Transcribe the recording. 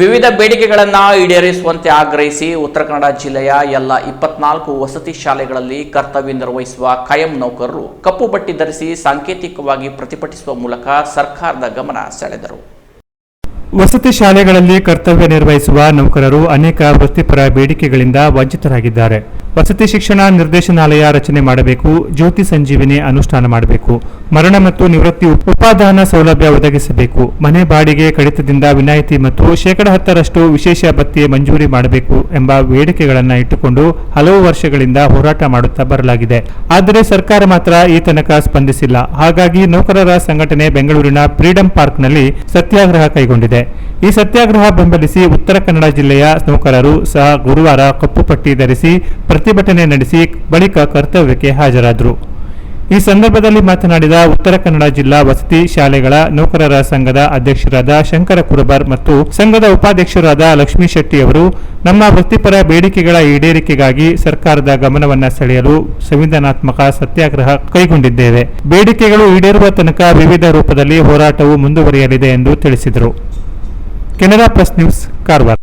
ವಿವಿಧ ಬೇಡಿಕೆಗಳನ್ನು ಈಡೇರಿಸುವಂತೆ ಆಗ್ರಹಿಸಿ ಉತ್ತರ ಕನ್ನಡ ಜಿಲ್ಲೆಯ ಎಲ್ಲ ಇಪ್ಪತ್ನಾಲ್ಕು ವಸತಿ ಶಾಲೆಗಳಲ್ಲಿ ಕರ್ತವ್ಯ ನಿರ್ವಹಿಸುವ ಕಾಯಂ ನೌಕರರು ಕಪ್ಪು ಬಟ್ಟಿ ಧರಿಸಿ ಸಾಂಕೇತಿಕವಾಗಿ ಪ್ರತಿಭಟಿಸುವ ಮೂಲಕ ಸರ್ಕಾರದ ಗಮನ ಸೆಳೆದರು. ವಸತಿ ಶಾಲೆಗಳಲ್ಲಿ ಕರ್ತವ್ಯ ನಿರ್ವಹಿಸುವ ನೌಕರರು ಅನೇಕ ವೃತ್ತಿಪರ ಬೇಡಿಕೆಗಳಿಂದ ವಂಚಿತರಾಗಿದ್ದಾರೆ. ವಸತಿ ಶಿಕ್ಷಣ ನಿರ್ದೇಶನಾಲಯ ರಚನೆ ಮಾಡಬೇಕು, ಜ್ಯೋತಿ ಸಂಜೀವಿನಿ ಅನುಷ್ಠಾನ ಮಾಡಬೇಕು, ಮರಣ ಮತ್ತು ನಿವೃತ್ತಿ ಉಪಾದಾನ ಸೌಲಭ್ಯ ಒದಗಿಸಬೇಕು, ಮನೆ ಬಾಡಿಗೆ ಕಡಿತದಿಂದ ವಿನಾಯಿತಿ ಮತ್ತು ಶೇಕಡ ಹತ್ತರಷ್ಟು ವಿಶೇಷ ಭತ್ಯೆ ಮಂಜೂರಿ ಮಾಡಬೇಕು ಎಂಬ ಬೇಡಿಕೆಗಳನ್ನು ಇಟ್ಟುಕೊಂಡು ಹಲವು ವರ್ಷಗಳಿಂದ ಹೋರಾಟ ಮಾಡುತ್ತಾ ಬರಲಾಗಿದೆ. ಆದರೆ ಸರ್ಕಾರ ಮಾತ್ರ ಈ ತನಕ ಸ್ಪಂದಿಸಿಲ್ಲ. ಹಾಗಾಗಿ ನೌಕರರ ಸಂಘಟನೆ ಬೆಂಗಳೂರಿನ ಫ್ರೀಡಂ ಪಾರ್ಕ್ನಲ್ಲಿ ಸತ್ಯಾಗ್ರಹ ಕೈಗೊಂಡಿದೆ. ಈ ಸತ್ಯಾಗ್ರಹ ಬೆಂಬಲಿಸಿ ಉತ್ತರ ಕನ್ನಡ ಜಿಲ್ಲೆಯ ನೌಕರರು ಸಹ ಗುರುವಾರ ಕಪ್ಪು ಪಟ್ಟಿ ಧರಿಸಿ ಪ್ರತಿಭಟನೆ ನಡೆಸಿ ಬಳಿಕ ಕರ್ತವ್ಯಕ್ಕೆ ಹಾಜರಾದರು. ಈ ಸಂದರ್ಭದಲ್ಲಿ ಮಾತನಾಡಿದ ಉತ್ತರ ಕನ್ನಡ ಜಿಲ್ಲಾ ವಸತಿ ಶಾಲೆಗಳ ನೌಕರರ ಸಂಘದ ಅಧ್ಯಕ್ಷರಾದ ಶಂಕರ ಕುರುಬರ್ ಮತ್ತು ಸಂಘದ ಉಪಾಧ್ಯಕ್ಷರಾದ ಲಕ್ಷ್ಮೀ ಶೆಟ್ಟಿ ಅವರು, ನಮ್ಮ ವೃತ್ತಿಪರ ಬೇಡಿಕೆಗಳ ಈಡೇರಿಕೆಗಾಗಿ ಸರ್ಕಾರದ ಗಮನವನ್ನು ಸೆಳೆಯಲು ಸಂವಿಧಾನಾತ್ಮಕ ಸತ್ಯಾಗ್ರಹ ಕೈಗೊಂಡಿದ್ದೇವೆ. ಬೇಡಿಕೆಗಳು ಈಡೇರುವ ತನಕ ವಿವಿಧ ರೂಪದಲ್ಲಿ ಹೋರಾಟವು ಮುಂದುವರಿಯಲಿದೆ ಎಂದು ತಿಳಿಸಿದರು. Canara press news, Karwar.